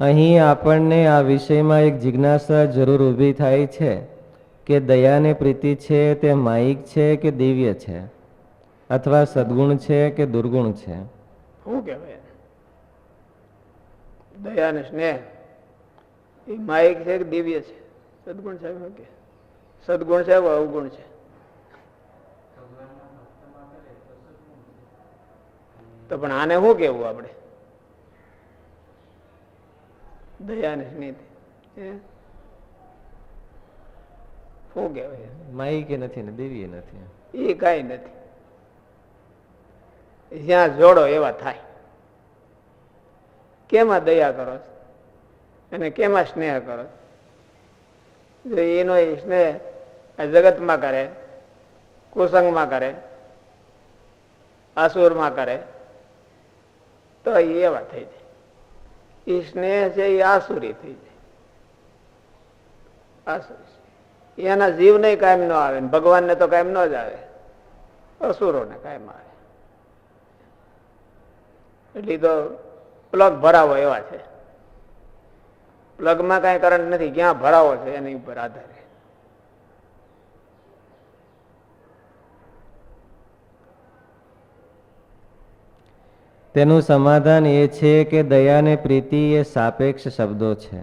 અહીં આપણને આ વિષયમાં એક જિજ્ઞાસા જરૂર ઊભી થાય છે કે દયાને પ્રીતિ છે તે માયિક છે કે દિવ્ય છે? અથવા સદગુણ છે કે દુર્ગુણ છે? શું કહેવાય? દયા ને સ્નેહ. એ માયિક છે કે દિવ્ય છે? સદગુણ છે કે? સદગુણ છે કે અવગુણ છે? તો પણ આને શું કેવું આપણે? દયા અને સ્નેહ શું કહેવાય? માયિક નથી ને દેવી નથી. એ કાંઈ નથી. જ્યાં જોડો એવા થાય. કેમાં દયા કરો અને કેમાં સ્નેહ કરો છો? જો એનો એ સ્નેહ જગતમાં કરે કુસંગમાં કરે આસુરમાં કરે તો એ એવા થઈ જાય. એ સ્નેહ છે, એ આસુરી થઈ જાય. આસુરી. એના જીવને કાયમ ન આવે ને, ભગવાનને તો કાયમ ન જ આવે. અસુરોને કાયમ આવે. એટલે તો પ્લગ ભરાવો એવા છે. પ્લગમાં કાંઈ કરંટ નથી, ક્યાં ભરાવો છે એની ઉપર આધારે. તેનું સમાધાન એ છે કે દયાને પ્રીતિ એ સાપેક્ષ શબ્દો છે.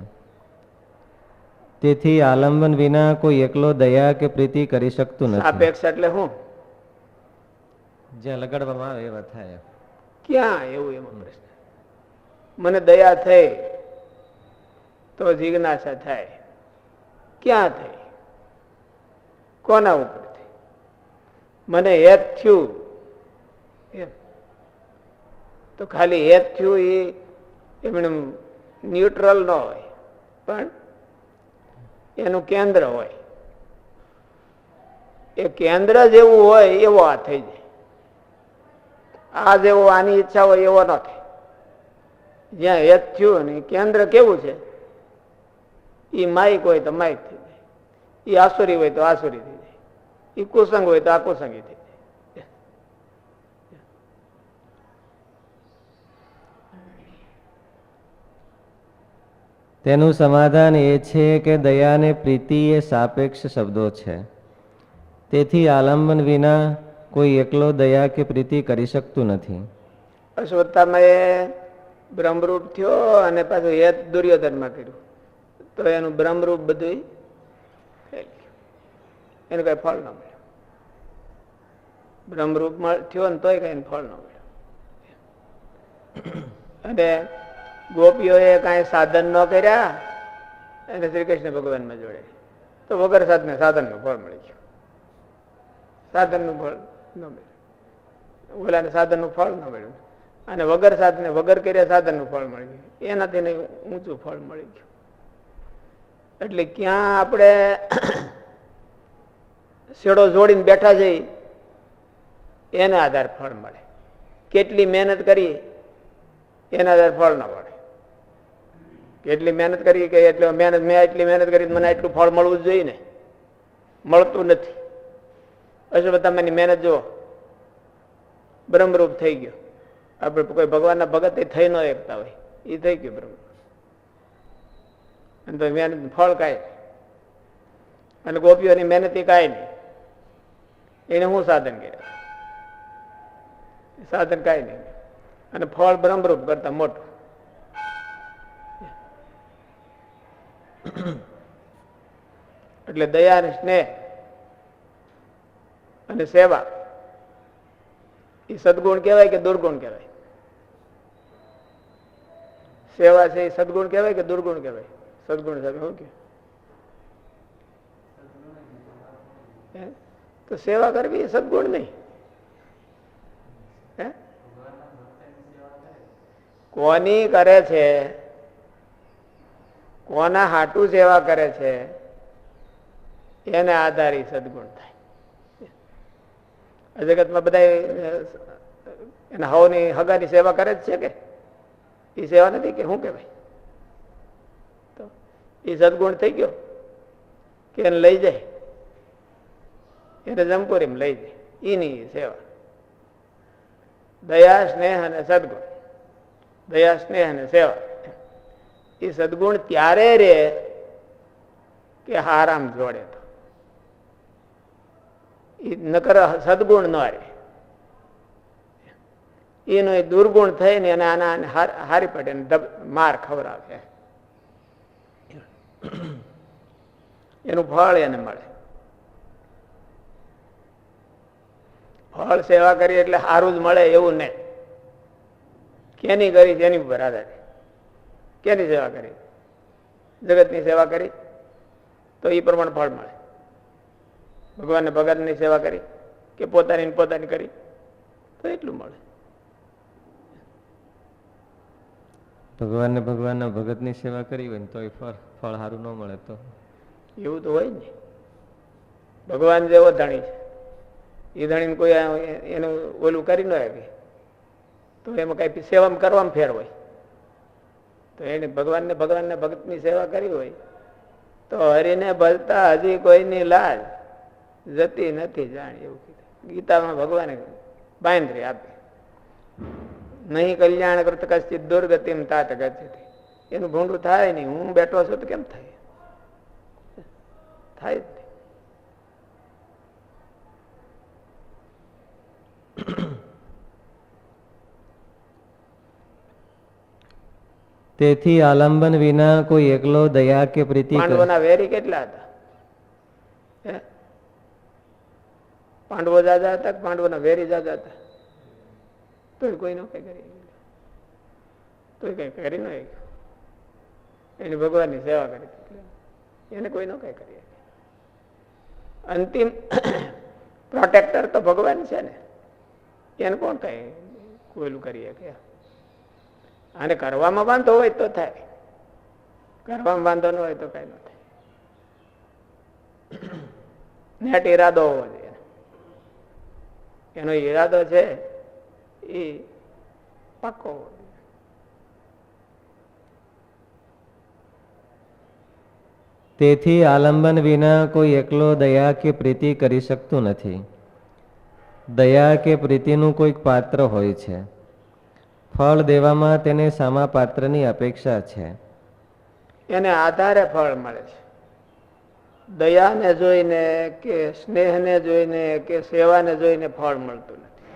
તેથી આલંબન વિના કોઈ એકલો દયા કે પ્રીતિ કરી શકતું નથી. સાપેક્ષ એટલે શું જ્યાં લગાડવામાં આવે એવા થાય. ક્યાં? એવું એમાં પ્રશ્ન મને દયા થઈ તો જિજ્ઞાસા થાય. ક્યાં થઈ? કોના ઉપર થઈ મને હેત થયું. એમ. તો ખાલી હેત થયું એ એમણે ન્યુટ્રલ ન હોય. પણ એનું કેન્દ્ર હોય. એ કેન્દ્ર જેવું હોય એવો આ થઈ જાય. આ જેવો આની ઈચ્છા હોય એવો ન થાય. જ્યાં હેત થયું ને કેન્દ્ર કેવું છે? એ માઇક હોય તો માઇક થઈ જાય. એ આસુરી હોય તો આસુરી થઈ જાય. એ કુસંગ હોય તો આ કુસંગી થઈ જાય તેનું સમાધાન એ છે કે દયાને પ્રીતિ એ સાપેક્ષ શબ્દો છે. તેથી આલંબન વિના કોઈ એકલો દયા કે પ્રીતિ કરી શકતું નથી. અશ્વત્થામાં બ્રહ્મરૂપ થયો અને પાછું હેત દુર્યોધનમાં કર્યું. તો એનું બ્રહ્મરૂપ બધું એનું કઈ ફળ ન મળ્યું. બ્રહ્મરૂપ થયો ને તોય કઈ ફળ ન મળ્યું. અને ગોપીઓએ કાંઈ સાધન ન કર્યા અને શ્રી કૃષ્ણ ભગવાનમાં જોડે. તો વગર સાધને સાધનનું ફળ મળી ગયું. સાધનનું ફળ ન મળ્યું. ઓલાને સાધનનું ફળ ન મળ્યું. અને વગર સાધને વગર કર્યા સાધનનું ફળ મળી ગયું. એનાથી નહીં, ઊંચું ફળ મળી ગયું. એટલે ક્યાં આપણે શેડો જોડીને બેઠા જઈ, એના આધાર ફળ મળે. કેટલી મહેનત કરી એના આધાર ફળ ના મળે. કેટલી મહેનત કરી કે એટલે મહેનત, મેં એટલી મહેનત કરી મને એટલું ફળ મળવું જોઈએ ને? મળતું નથી. અશ્વત્થામાની મહેનત જુઓ. બ્રહ્મરૂપ થઈ ગયો. આપણે કોઈ ભગવાનના ભગત થઈ ન એકતા હોય. એ થઈ ગયું બ્રહ્મ અને તો મહેનત, ફળ કાંઈ અને ગોપીઓની મહેનત એ કાંઈ નહીં. એને હું સાધન કર્યા. સાધન કાંઈ નહીં. અને ફળ બ્રહ્મરૂપ કરતા મોટું. એટલે દયા અને સ્નેહ અને સેવા, એ સદગુણ કહેવાય કે દુર્ગુણ કહેવાય? સેવા છે એ સદગુણ કહેવાય કે દુર્ગુણ કહેવાય? સદગુણ સાહેબ, શું કે તો સેવા કરવી એ સદગુણ નહીં હે કોની કરે છે? કોના હાટું સેવા કરે છે? એને આધારે સદગુણ થાય. જગતમાં બધા એના હવની હગાની સેવા કરે જ છે કે? એ સેવા નથી કે શું કહેવાય? તો એ સદગુણ થઈ ગયો કે એને લઈ જાય. એને જમપુરીમાં લઈ જાય. એની સેવા. દયા, સ્નેહ અને સદગુણ. દયા, સ્નેહ અને સેવા. એ સદગુણ ત્યારે રે કે હારામ જોડે તો. એ નકર સદગુણ ન રે. એનો એ દુર્ગુણ થઈને અને આના હારી પડે માર ખવડાવે. એનું ફળ એને મળે. ફળ સેવા કરીએ એટલે સારું જ મળે એવું નહીં. કેની કરી તેની ઉપર આધાર કેની સેવા કરી? જગતની સેવા કરી? તો એ પ્રમાણે ફળ મળે. ભગવાનને ભગતની સેવા કરી કે પોતાની પોતાની કરી તો એટલું મળે. ભગવાનને ભગવાનના ભગતની સેવા કરી હોય ને તોય ફળ ફળ સારું ન મળે તો? એવું તો હોય ને. ભગવાન જેવો ધણી છે. એ ધણીને કોઈ એનું ઓલું કરી ન શકે તો એમાં કઈ સેવામાં કરવામાં ફેર હોય. તો એને ભગવાનને ભગવાનને ભગતની સેવા કરી હોય, તો હરિને ભજતા હજી કોઈની લાજ જતી નથી જાણી એવું કીધું. ગીતામાં ભગવાને બાંધરી આપી. નહીં કલ્યાણ કૃત કશ્ચિત દુર્ગતિમ તાત ગતિ એનું ભૂંડું થાય નહીં. હું બેઠો છું તો કેમ થાય? થાય તેથી આલંબન વિના કોઈ એકલો દયા કે પ્રીતિ પાંડવોના વેરી કેટલા હતા? પાંડવો દાદા હતા પાંડવોના વેરી દાદા હતા? તોય કોઈ નો કઈ કરી તોય કઈ કરી ન એને એની ભગવાનની સેવા કરી એને કોઈ નો કઈ કરી અંતિમ પ્રોટેક્ટર તો ભગવાન છે ને. એને કોણ કઈ કોયલું કરી શકે? આને કરવામાં વાંધો હોય તો થાય. કરવામાં વાંધો ન હોય તો કઈ ન થાય. નેટ ઈરાદો હોવો જોઈએ. એનો ઈરાદો છે એ પાકો હોવો જોઈએ. તેથી આલંબન વિના કોઈ એકલો દયા કે પ્રીતિ કરી શકતું નથી. દયા કે પ્રીતિનું કોઈક પાત્ર હોય છે. ફળ દેવામાં તેને સામા પાત્રની અપેક્ષા છે. એને આધારે ફળ મળે છે. દયાને જોઈને કે સ્નેહને જોઈને કે સેવાને જોઈને ફળ મળતું નથી.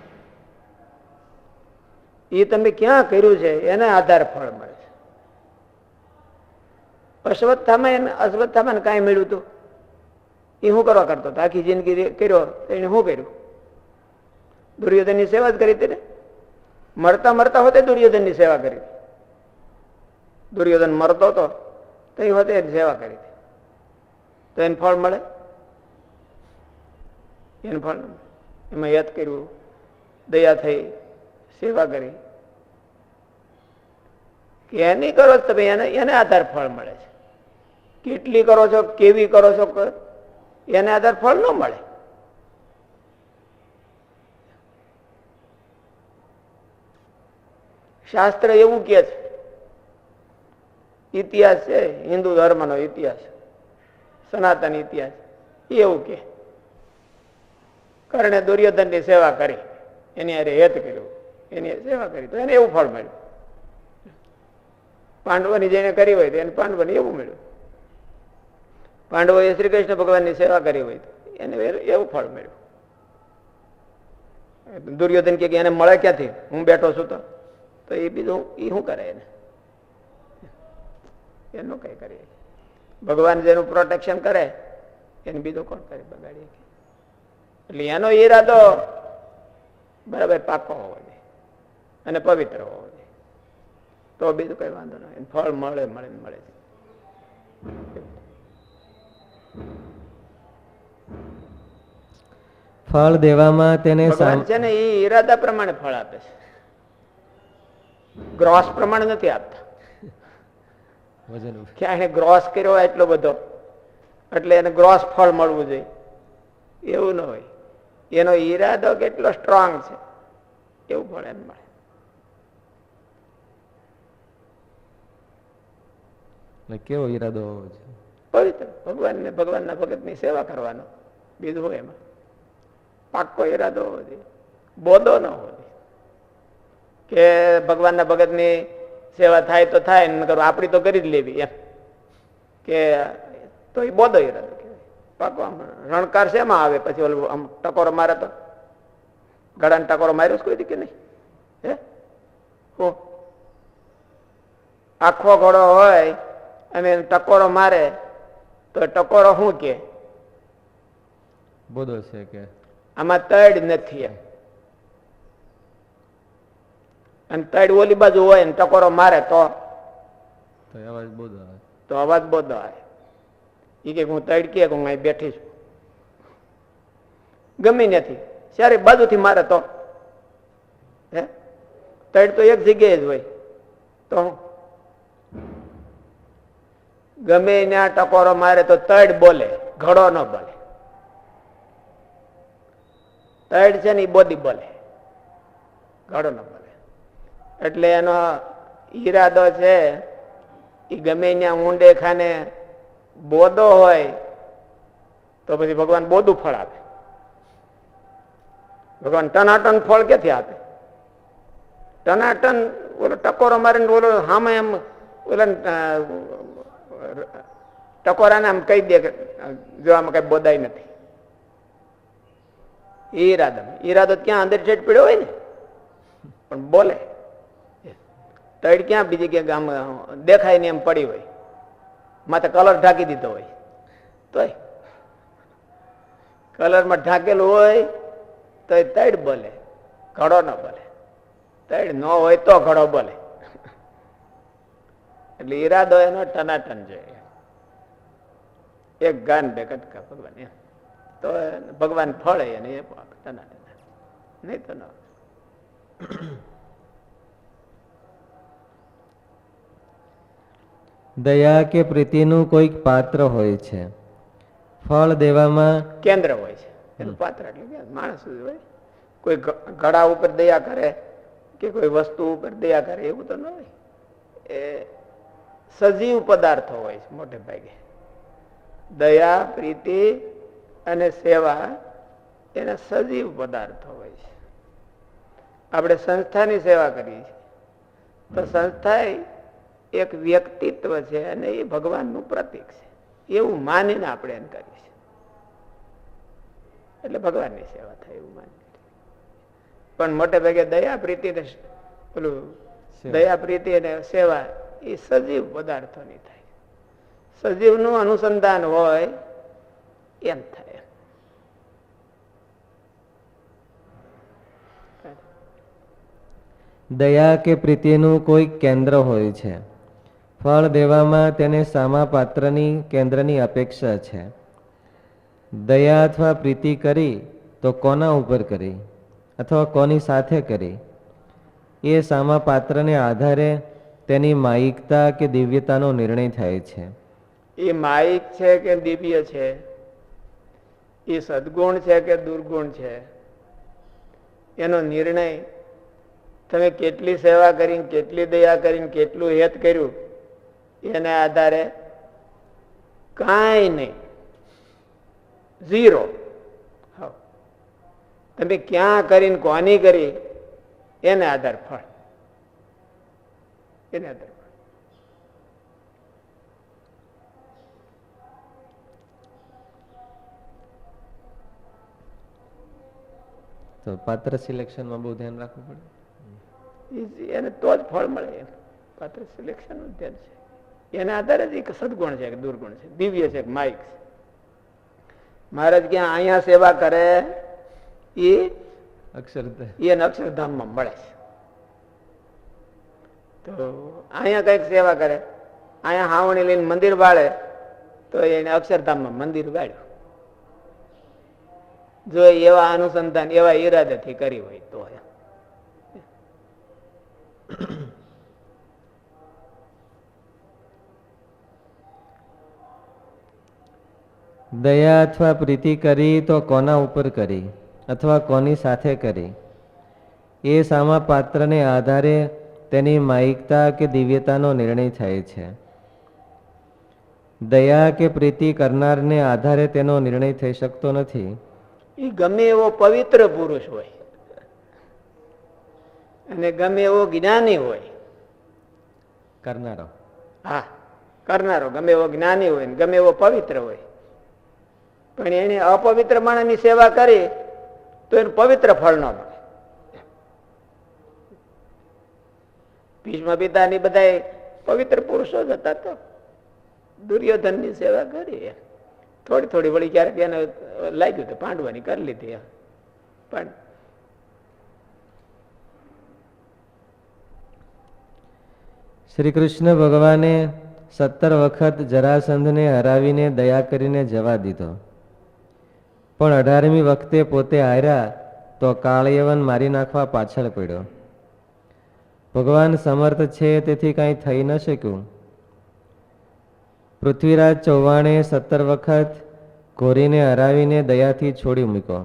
એ તમે ક્યાં કર્યું છે? એને આધારે ફળ મળે છે. અશ્વત્થામાં અશ્વત્થામાં કાંઈ મળ્યું હતું એ હું કરવા કરતો? હતો આખી જિંદગી કર્યો એને શું કર્યું? દુર્યોધનની સેવા જ કરી હતી ને? મરતા મરતા હોતે દુર્યોધનની સેવા કરી દુર્યોધન મરતો હતો તો એ હોતે એની સેવા કરી તો એને ફળ મળે? એને ફળ. એમાં યાદ કર્યું, દયા થઈ, સેવા કરી. કે એની કરો તમે, એને એને આધાર ફળ મળે છે. કેટલી કરો છો, કેવી કરો છો એને આધાર ફળ ન મળે. શાસ્ત્ર એવું કે છે, ઇતિહાસ છે, હિન્દુ ધર્મનો ઇતિહાસ સનાતન ઇતિહાસ એવું કે કર્ણે દુર્યોધનની સેવા કરી, એની અરે હેત કર્યું, એની સેવા કરી, તો એને એવું ફળ મળ્યું. પાંડવોની જેને કરી હોય તો એને પાંડવોને એવું મળ્યું. પાંડવોએ શ્રી કૃષ્ણ ભગવાનની સેવા કરી હોય તો એને એવું ફળ મળ્યું. દુર્યોધન કે એને મળે ક્યાંથી? હું બેઠો છું તો. તો એ બીજું એ શું કરે એને? એનું કઈ કરીએ ભગવાન જેનું પ્રોટેક્શન કરે એને બીજું કોણ કરે? બગાડીએ એટલે એનો ઈરાદો બરાબર પાકો હોવો જોઈએ અને પવિત્ર હોવો જોઈએ. તો બીજું કઈ વાંધો નહીં ફળ મળે મળે ને મળે. ફળ દેવામાં તેને છે ને એ ઈરાદા પ્રમાણે ફળ આપે છે. ગ્રોસ પ્રમાણે નથી આપતા. કે એને ગ્રોસ કર્યો હોય એટલો બધો. એટલે એને ગ્રોસ ફળ મળવું જોઈએ. એવું ન હોય. એનો ઈરાદો કેટલો સ્ટ્રોંગ છે. એવું ફળ એને મળે. કેવો ઈરાદો હોવો છે પવિત્ર. ભગવાનને ભગવાનના ભગતની સેવા કરવાનો. બીજું હોય એમાં? પાક્કો ઈરાદો હોવો જોઈએ. બોધો ન હોવો કે ભગવાનના ભગતની સેવા થાય તો થાય નકર આપણી તો કરી જ લેવી એમ. કે તો એ બોધો ઈરાદો પાકો આમ રણકાર શેમાં આવે? પછી ઓલું આમ ટકોરો મારે તો? ગળાને ટકોરો માર્યો કોઈ કે નહીં? હે? હો. આખો ઘોડો હોય અને ટકોરો મારે તો ટકોરો શું કે? બોધો છે કે? આમાં તડ નથી એમ. અને તડ ઓલી બાજુ હોય ને ટકોરો મારે તો. અવાજ બોધો આવે. તો અવાજ બોધો આવે. એ કે હું તડ કે હું અહીં બેઠી છું. ગમી નથી. સારી બાજુથી મારે તો. હે? તડ તો એક જગ્યાએ જ હોય. તો? ગમે ત્યાં ટકોરો મારે તો તડ બોલે. ઘડો ન બોલે. તડ છે ને એ બોધી બોલે. ઘડો ન બોલે. એટલે એનો ઈરાદો છે એ ગમે ત્યાં ઊંડે ખાને બોધો હોય, તો પછી ભગવાન બોધું ફળ આપે. ભગવાન ટનાટન ફળ ક્યાંથી આપે? ટનાટન ઓલો ટકોરો મારીને ઓલો સામે એમ, ઓલા ટકોરાને આમ કહી દે કે, જો આમાં કઈ બોદાય નથી. ઈરાદો. ઈરાદો ક્યાં અંદર છેટ પીડ્યો હોય ને? પણ બોલે. તળ ક્યાં બીજી ક્યાંક આમ દેખાય ને એમ પડી હોય. માથે કલર ઢાંકી દીધો હોય. તોય. કલરમાં ઢાંકેલું હોય તો એ તડ બોલે. ઘડો ન બોલે. તડ ન હોય તો ઘડો બોલે. એટલે ઈરાદો એનો ટનાટન જોઈએ એક ગાન બે કટકા ભગવાન એમ. તો ભગવાન ફળે અને એ ટનાટન. નહીં તો ન. દયા કે પ્રીતિનું કોઈક પાત્ર હોય છે. ફળ દેવામાં કેન્દ્ર હોય છે. એનું પાત્ર એટલે કે માણસ જ હોય. કોઈ ઘડા ઉપર દયા કરે કે કોઈ વસ્તુ ઉપર દયા કરે એવું તો ન હોય. એ સજીવ પદાર્થો હોય છે મોટે ભાગે. દયા પ્રીતિ અને સેવા એના સજીવ પદાર્થો હોય છે. આપણે સંસ્થાની સેવા કરીએ છીએ. તો સંસ્થા એક વ્યક્તિત્વ છે અને એ ભગવાનનું પ્રતીક છે. એવું માનીને આપણે એમ કરીએ છીએ. એટલે ભગવાનની સેવા થાય એવું માની પણ મોટે ભાગે દયા પ્રીતિ ને પેલું દયા પ્રીતિ અને સેવા એ સજીવ પદાર્થોની થાય. સજીવનું અનુસંધાન હોય એમ થાય દયા કે પ્રીતિનું કોઈ કેન્દ્ર હોય છે? ફળ દેવામાં તેને સામા પાત્રની કેન્દ્રની અપેક્ષા છે. દયા અથવા પ્રીતિ કરી તો કોના ઉપર કરી? અથવા કોની સાથે કરી? એ સામા પાત્રને આધારે તેની માયિકતા કે દિવ્યતાનો નિર્ણય થાય છે. એ માયિક છે કે દિવ્ય છે? એ સદગુણ છે કે દુર્ગુણ છે? એનો નિર્ણય તમે કેટલી સેવા કરીને, કેટલી દયા કરીને, કેટલું હેત કર્યું એના આધારે કાંઈ નહીં. ઝીરો તમે ક્યાં કરીને કોની કરી? એને આધાર ફળ. એને આધાર તો પાત્ર સિલેક્શનમાં બહુ ધ્યાન રાખવું પડે? એને તો જ ફળ મળે પાત્ર સિલેક્શનનું ધ્યાન છે. એના આધારે જ એક સદગુણ છે કે દુર્ગુણ છે. દિવ્ય છે માઇક છે. મહારાજ ક્યાં અહીંયા સેવા કરે એ અક્ષરધામ એને અક્ષરધામમાં મળે છે. તો અહીંયા કંઈક સેવા કરે અહીંયા હાવણી લઈને મંદિર વાળે તો એને અક્ષરધામમાં મંદિર વાળ્યું. જો એવા અનુસંધાન એવા ઈરાદાથી કરી હોય તો દયા અથવા પ્રીતિ કરી તો કોના ઉપર કરી અથવા કોની સાથે કરી? એ સામા પાત્રને આધારે તેની માયિકતા કે દિવ્યતાનો નિર્ણય થાય છે. દયા કે પ્રીતિ કરનારને આધારે તેનો નિર્ણય થઈ શકતો નથી. એ ગમે એવો પવિત્ર પુરુષ હોય અને ગમે એવો જ્ઞાની હોય. કરનારો. હા કરનારો ગમે એવો જ્ઞાની હોય ને ગમે એવો પવિત્ર હોય. પણ એને અપવિત્ર માણસની સેવા કરી, તો એનું પવિત્ર ફળ ન મળે. ભીષ્મ પિતાની બધા પવિત્ર પુરુષો જ હતા તો. દુર્યોધનની સેવા કરી. થોડી થોડી વળી ક્યારેક એને લાગ્યું તો પાંડવાની કરી લીધી. પણ શ્રી કૃષ્ણ ભગવાને સત્તર વખત જરાસંધને હરાવીને દયા કરીને જવા દીધો. પણ અઢારમી વખતે પોતે હાર્યા તો કાળયવન મારી નાખવા પાછળ પડ્યો. ભગવાન સમર્થ છે તેથી કાંઈ થઈ ન શક્યું. પૃથ્વીરાજ ચૌહાણે સત્તર વખત ઘોરીને હરાવીને દયાથી છોડી મૂક્યો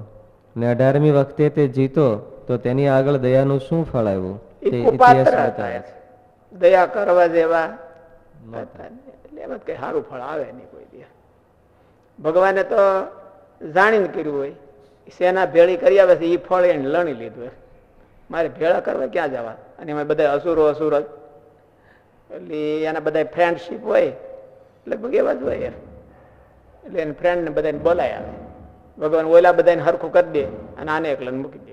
ને અઢારમી વખતે તે જીતો તો તેની આગળ દયાનું શું ફળ આવ્યું? તે ઇતિહાસ બતાવે છે. દયા કરવા જેવા એમાં કઈ સારું ફળ આવે નહીં કોઈ દી ભગવાને તો જાણીને કર્યું હોય સેના ભેળી કરી આવે છે એ ફળ એને લણી લીધું હોય. મારે ભેળા કરવા ક્યાં જવા? અને એમાં બધા અસુરો અસુર એટલે એના બધા ફ્રેન્ડશીપ હોય, લગભગ એવા જ હોય યાર એટલે એને ફ્રેન્ડને બધાને બોલાય આવે. ભગવાન ઓલા બધાને હરખું કરી દે અને આને એકલાને મૂકી દે.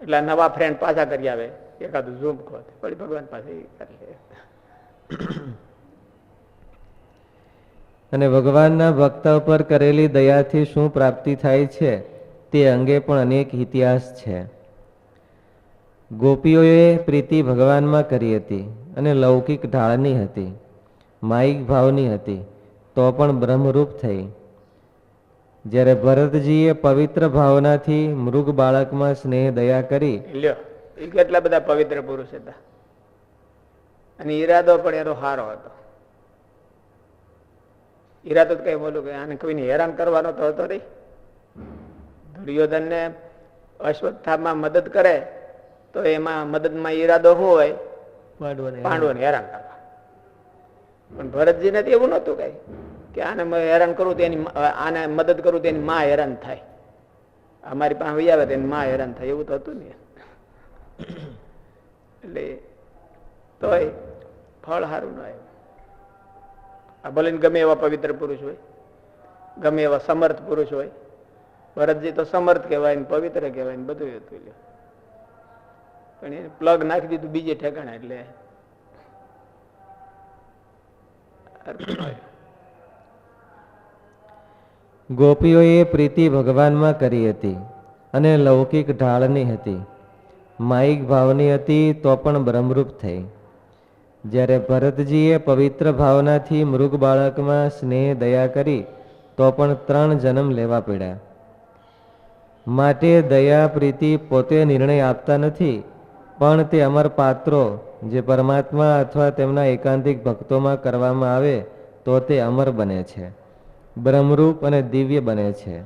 એટલે નવા ફ્રેન્ડ પાછા કરી આવે. એકાદું ઝૂમ ખોત પછી ભગવાન પાસે કરી લે. અને ભગવાનના ભક્ત પર કરેલી દયાથી શું પ્રાપ્તિ થાય છે, તે અંગે પણ અનેક ઇતિહાસ છે. ગોપીઓએ પ્રીતિ ભગવાનમાં કરી હતી અને લૌકિક ઢાળની હતી માઇક ભાવની હતી, તો પણ બ્રહ્મરૂપ થઈ. જ્યારે ભરતજીએ પવિત્ર ભાવનાથી મૃગ બાળકમાં સ્નેહ દયા કરી, લ્યો કેટલા બધા પવિત્ર પુરુષ હતા. અને ઈરાદો પણ એનો હારો હતો. ઈરાદો કઈ બોલું કે આને કોઈને હેરાન કરવાનો તો હતો નહીં. દુર્યોધનને અશ્વત્થામાં મદદ કરે તો એમાં મદદમાં ઈરાદો હોય પાંડવોને હેરાન કરવા. પણ ભરતજીને તો એવું નહોતું કઈ કે આને મ- હેરાન કરું તો એની આને મદદ કરું તો એની માં હેરાન થાય. અમારી પાસે વહી આવે તો એની માં હેરાન થાય. એવું તો હતું ને. એટલે તોય ફળ સારું ન આવ્યું. આ ભલે ગમે એવા પવિત્ર પુરુષ હોય, ગમે એવા સમર્થ પુરુષ હોય, ભરતજી તો સમર્થ કહેવાય ને પવિત્ર કહેવાય ને બધું હતું. પણ એને પ્લગ નાખી દીધું બીજે ઠેકાણે એટલે. ગોપીઓએ પ્રીતિ ભગવાનમાં કરી હતી અને લૌકિક ઢાળની હતી માઇક ભાવની હતી તો પણ બ્રહ્મરૂપ થઈ જ્યારે ભરતજીએ પવિત્ર ભાવનાથી મૃગ બાળકમાં સ્નેહ દયા કરી, તો પણ ત્રણ જન્મ લેવા પડ્યા. માટે દયા, પ્રીતિ પોતે નિર્ણય આપતા નથી, પણ તે અમર પાત્રો જે પરમાત્મા અથવા તેમના એકાંતિક ભક્તોમાં કરવામાં આવે, તો તે અમર બને છે. બ્રહ્મરૂપ અને દિવ્ય બને છે.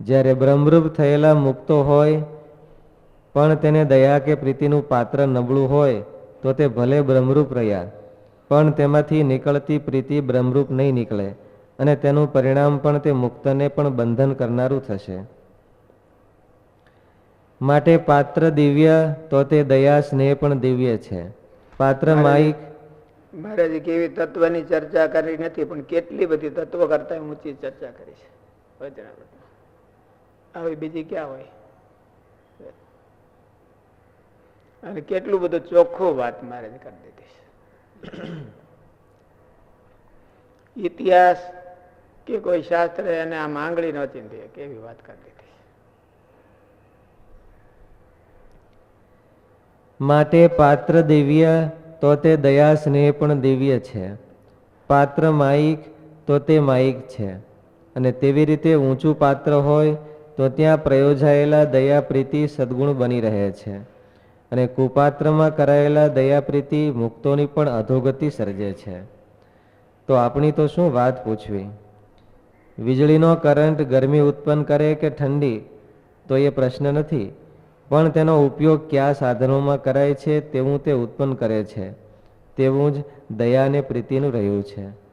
જ્યારે બ્રહ્મરૂપ થયેલા મુક્તો હોય, પણ તેને દયા કે પ્રીતિનું પાત્ર નબળું હોય તો તે ભલે બ્રહ્મરૂપ રહ્યા પણ તેમાંથી નીકળતી પ્રીતિ બ્રહ્મરૂપ નહીં નીકળે અને તેનું પરિણામ પણ તે મુક્તને પણ બંધન કરનારું થશે. માટે પાત્ર દિવ્ય તો તે દયા સ્નેહ પણ દિવ્ય છે. પાત્ર માઇક મહારાજે કેવી તત્વની ચર્ચા કરી નથી પણ કેટલી બધી તત્વ કરતા ઊંચી ચર્ચા કરી છે. આવી બીજી ક્યાં હોય? અને કેટલું બધું ચોખ્ખું વાત મારે કરી દીધી છે. ઇતિહાસ કે કોઈ શાસ્ત્ર એને આ માંગણી ન ચીંધી કેવી વાત કરી દીધી માટે પાત્ર દિવ્ય તો તે દયા સ્નેહ પણ દિવ્ય છે. પાત્ર માયિક તો તે માયિક છે. અને તેવી રીતે ઊંચું પાત્ર હોય તો ત્યાં પ્રયોજાયેલા દયા પ્રીતિ સદગુણ બની રહે છે. અને કુપાત્રમાં કરાયેલા દયા પ્રીતિ મુક્તોની પણ અધોગતિ સર્જે છે. તો આપણી તો શું વાત પૂછવી? વીજળીનો કરંટ ગરમી ઉત્પન્ન કરે કે ઠંડી? તો એ પ્રશ્ન નથી. પણ તેનો ઉપયોગ કયા સાધનોમાં કરાય છે તેવું તે ઉત્પન્ન કરે છે. તેવું જ દયા અને પ્રીતિનું રહ્યું છે.